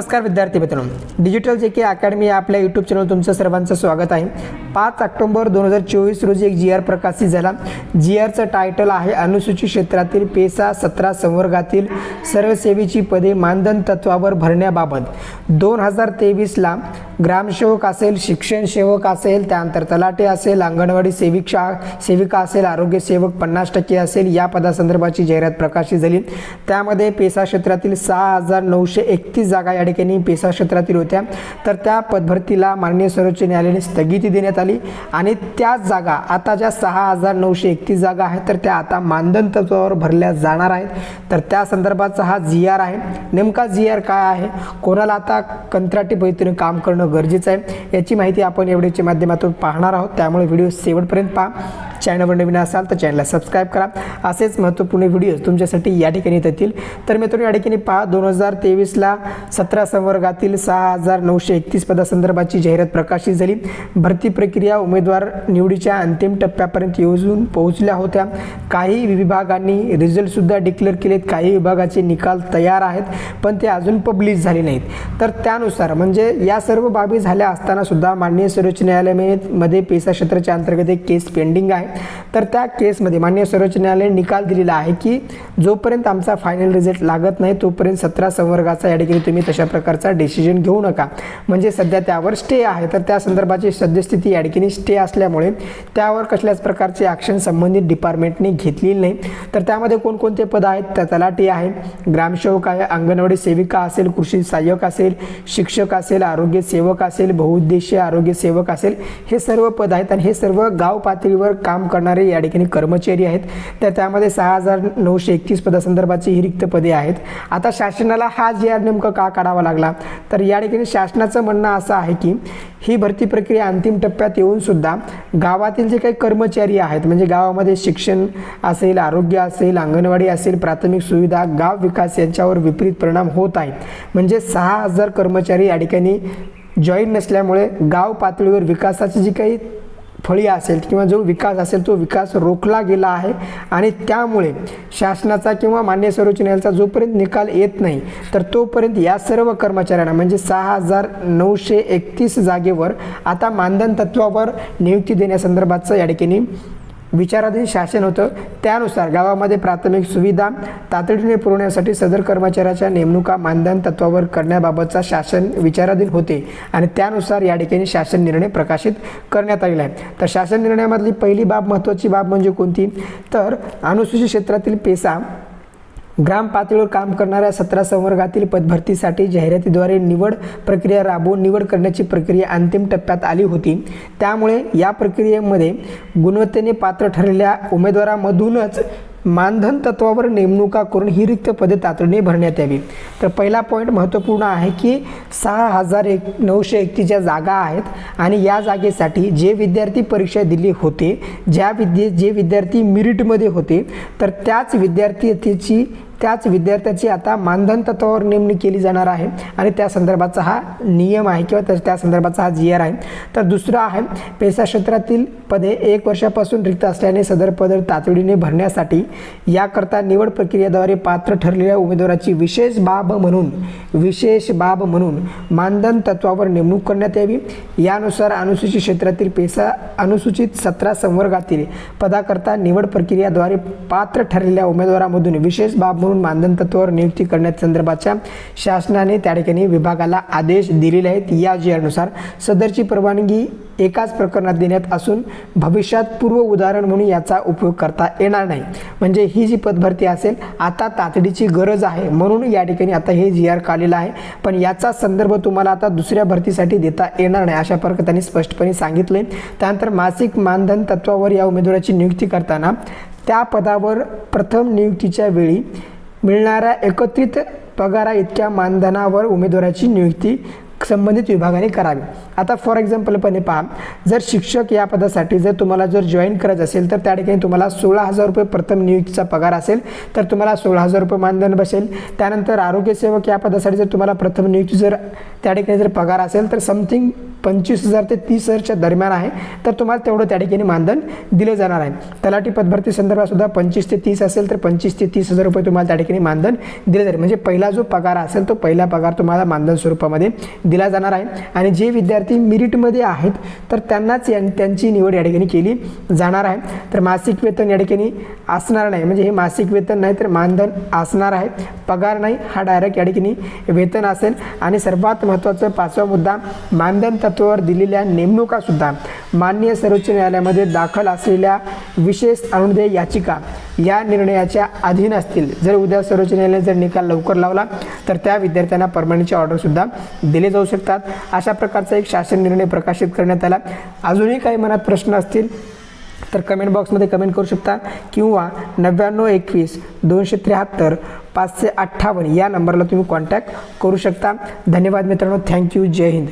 नमस्कार विद्यार्थी मित्रांनो. डिजिटल जे के अकॅडमी या आपल्या यूट्यूब चॅनल तुमचं सर्वांचं स्वागत आहे. पाच ऑक्टोबर दोन हजार चोवीस रोजी एक जी आर प्रकाशित झाला. जी आरचं टायटल आहे अनुसूचित क्षेत्रातील पेसा सतरा संवर्गातील सरळसेवेची पदे मानधन तत्वावर भरण्याबाबत. दोन हजार तेवीसला ग्रामसेवक असेल शिक्षण सेवक असेल त्यानंतर तलाटे असेल अंगणवाडी सेविका सेविका असेल आरोग्य सेवक पन्नास टक्के असेल या पदासंदर्भाची जाहिरात प्रकाशित झाली. त्यामध्ये पेसा क्षेत्रातील सहा हजार नऊशे एकतीस जागा या ठिकाणी पेसा क्षेत्रातील होत्या. तर त्या पदभरतीला माननीय सर्वोच्च न्यायालयाने स्थगिती देण्यात आली आणि त्याच जागा आता ज्या सहा हजार नऊशे एकतीस जागा आहेत तर त्या आता मानधन तत्वावर भरल्या जाणार आहेत. तर त्या संदर्भाचा हा जी आर आहे. नेमका जी आर काय आहे? कोणाला आता कंत्राटी पद्धतीने काम करणं गरजेचं आहे. याची माहिती आपण एवढ्याच्या माध्यमातून पाहणार आहोत. त्यामुळे व्हिडिओ शेवटपर्यंत पहा. चॅनलवर नवीन असाल तर चॅनलला सबस्क्राईब करा. असेच महत्त्वपूर्ण व्हिडिओज तुमच्यासाठी या ठिकाणी येतील तर मित्रांनो या ठिकाणी पहा. दोन हजार तेवीसला सतरा संवर्गातील सहा हजार नऊशे एकतीस पदासंदर्भाची जाहिरात प्रकाशित झाली. भरती प्रक्रिया उमेदवार निवडीच्या अंतिम टप्प्यापर्यंत येऊन पोहोचल्या होत्या. काही विभागांनी रिझल्टसुद्धा डिक्लेअर केलेत. काही विभागाचे निकाल तयार आहेत पण ते अजून पब्लिश झाले नाहीत. तर त्यानुसार म्हणजे या सर्व बाबी झाल्या असताना सुद्धा माननीय सर्वोच्च न्यायालयामध्ये पेसा क्षेत्राच्या अंतर्गत एक केस पेंडिंग आहे. तर त्या केसमध्ये माननीय सर्वोच्च न्यायालयाने निकाल दिलेला आहे की जोपर्यंत आमचा फायनल रिझल्ट लागत नाही तोपर्यंत सतरा संवर्गाचा या ठिकाणी तुम्ही तशा प्रकारचा डिसिजन घेऊ नका. म्हणजे सध्या त्यावर स्टे आहे. तर त्या संदर्भाची सद्यस्थिती या ठिकाणी स्टे असल्यामुळे त्यावर कसल्याच प्रकारचे ॲक्शन संबंधित डिपार्टमेंटने घेतलेली नाही. तर त्यामध्ये कोणकोणते पद आहेत? त्या तलाठी आहे ग्रामसेवक आहे अंगणवाडी सेविका असेल कृषी सहाय्यक असेल शिक्षक असेल आरोग्य सेवक असेल बहुउद्देशीय आरोग्य सेवक असेल हे सर्व पद आहेत आणि हे सर्व गाव पातळीवर काम करणारे या ठिकाणी कर्मचारी आहेत. तर त्यामध्ये सहा हजार नऊशे एकतीस पदासंदर्भाची ही रिक्त पदे आहेत. आता शासनाला हा जे आर का काढावा लागला? तर या ठिकाणी शासनाचं म्हणणं असं आहे की ही भरती प्रक्रिया अंतिम टप्प्यात येऊन सुद्धा गावातील जे काही कर्मचारी आहेत म्हणजे गावामध्ये शिक्षण असेल आरोग्य असेल अंगणवाडी असेल प्राथमिक सुविधा गाव विकास यांच्यावर विपरीत परिणाम होत आहेत. म्हणजे सहा हजार कर्मचारी या ठिकाणी जॉईन नसल्यामुळे गाव पातळीवर विकासाची जी काही फळी असेल किंवा जो विकास असेल तो विकास रोखला गेला आहे आणि त्यामुळे शासनाचा किंवा मान्य सर्वोच्च न्यायालयाचा जोपर्यंत निकाल येत नाही तर तोपर्यंत या सर्व कर्मचाऱ्यांना म्हणजे सहा हजार नऊशे एकतीस जागेवर आता मानधन तत्वावर नियुक्ती देण्यासंदर्भाचं या ठिकाणी विचाराधीन शासन होतं. त्यानुसार गावामध्ये प्राथमिक सुविधा तातडीने पुरवण्यासाठी सदर कर्मचाऱ्याच्या नेमणुका मानधन तत्वावर करण्याबाबतचा शासन विचाराधीन होते आणि त्यानुसार या ठिकाणी शासन निर्णय प्रकाशित करण्यात आलेला आहे. तर शासन निर्णयामधली पहिली बाब महत्त्वाची बाब म्हणजे कोणती? तर अनुसूचित क्षेत्रातील पेसा ग्राम पातळीवर काम करणाऱ्या सतरा संवर्गातील पदभरतीसाठी जाहिरातीद्वारे निवड प्रक्रिया राबवून निवड करण्याची प्रक्रिया अंतिम टप्प्यात आली होती. त्यामुळे या प्रक्रियेमध्ये गुणवत्तेने पात्र ठरलेल्या उमेदवारामधूनच मानधन तत्वावर नेमणुका करून ही रिक्त पदे तातडीने भरण्यात यावी. तर पहिला पॉईंट महत्त्वपूर्ण आहे की सहा हजार एक नऊशे एकतीच्या जागा आहेत आणि या जागेसाठी जे विद्यार्थी परीक्षा दिली होते ज्या विद्ये जे विद्यार्थी मिरिटमध्ये होते तर त्याच विद्यार्थीची त्याच विद्यार्थ्याची आता मानधन तत्वावर नेमणूक केली जाणार आहे. आणि त्या संदर्भाचा हा नियम आहे किंवा त्या त्या संदर्भाचा हा जी आर आहे. तर दुसरा आहे पेसा क्षेत्रातील पदे एक वर्षापासून रिक्त असल्याने सदर पद तातडीने भरण्यासाठी याकरता निवड प्रक्रियेद्वारे पात्र ठरलेल्या उमेदवाराची विशेष बाब म्हणून विशेष बाब म्हणून मानधन तत्वावर नेमणूक करण्यात यावी. यानुसार अनुसूचित क्षेत्रातील पेसा अनुसूचित सतरा संवर्गातील पदाकरता निवड प्रक्रियाद्वारे पात्र ठरलेल्या उमेदवारामधून विशेष बाब म्हणून मानधन तत्वावर नियुक्ती करण्यासंदर्भाच्या शासनाने त्या ठिकाणी विभागाला आदेश दिलेले आहेत. या जी आरनुसार सदरची परवानगी एकाच प्रकरणात देण्यात असून भविष्यात पूर्व उदाहरण म्हणून याचा उपयोग करता येणार नाही. म्हणजे ही जी पदभरती असेल आता तातडीची गरज आहे म्हणून या ठिकाणी आता हे जी आर काढलेलं आहे. पण याचा संदर्भ तुम्हाला आता दुसऱ्या भरतीसाठी देता येणार नाही अशा प्रकारे त्यांनी स्पष्टपणे सांगितले त्यानंतर मासिक मानधन तत्वावर या उमेदवाराची नियुक्ती करताना त्या पदावर प्रथम नियुक्तीच्या वेळी मिळणाऱ्या एकत्रित पगारा इतक्या मानधनावर उमेदवाराची नियुक्ती संबंधित विभागाने करावी. आता फॉर एक्झाम्पलपणे पहा. जर शिक्षक या पदासाठी जर तुम्हाला जर जॉईन करायचं असेल तर त्या ठिकाणी तुम्हाला सोळा हजार रुपये प्रथम नियुक्तीचा पगार असेल तर तुम्हाला सोळा हजार रुपये मानधन बसेल. त्यानंतर आरोग्यसेवक या पदासाठी जर तुम्हाला प्रथम नियुक्ती जर त्या ठिकाणी जर पगार असेल तर समथिंग पंचवीस हजार ते तीस हजारच्या दरम्यान आहे. तर तुम्हाला तेवढं त्या ठिकाणी मानधन दिले जाणार आहे. तलाठी पदभरती संदर्भात सुद्धा पंचवीस ते तीस असेल तर पंचवीस ते तीस हजार रुपये तुम्हाला त्या ठिकाणी मानधन दिले जाईल. म्हणजे पहिला जो पगार असेल तो पहिला पगार तुम्हाला मानधन स्वरूपामध्ये दिला जाणार आहे. आणि जे विद्यार्थी मिरिटमध्ये आहेत तर त्यांनाच यां- त्यांची निवड या ठिकाणी केली जाणार आहे. तर मासिक वेतन या ठिकाणी असणार नाही. म्हणजे हे मासिक वेतन नाही तर मानधन असणार आहे. पगार नाही हा डायरेक्ट या ठिकाणी वेतन असेल. आणि सर्वात महत्त्वाचं पाचवा मुद्दा मानधन तत्वावर दिलेल्या नेमणुकासुद्धा माननीय सर्वोच्च न्यायालयामध्ये दाखल असलेल्या विशेष अनुदय याचिका या निर्णयाच्या अधीन असतील. जर उद्या सर्वोच्च न्यायालयाने जर निकाल लवकर लावला तर त्या विद्यार्थ्यांना परमनंटचे ऑर्डरसुद्धा दिले जाऊ शकतात. अशा प्रकारचा एक शासन निर्णय प्रकाशित करण्यात आला. अजूनही काही मनात प्रश्न असतील तर कमेंट बॉक्समध्ये कमेंट करू शकता किंवा नव्याण्णव एकवीस दोनशे त्र्याहत्तर पाचशे अठ्ठावन्न या नंबरला तुम्ही कॉन्टॅक्ट करू शकता. धन्यवाद मित्रांनो. थँक्यू जय हिंद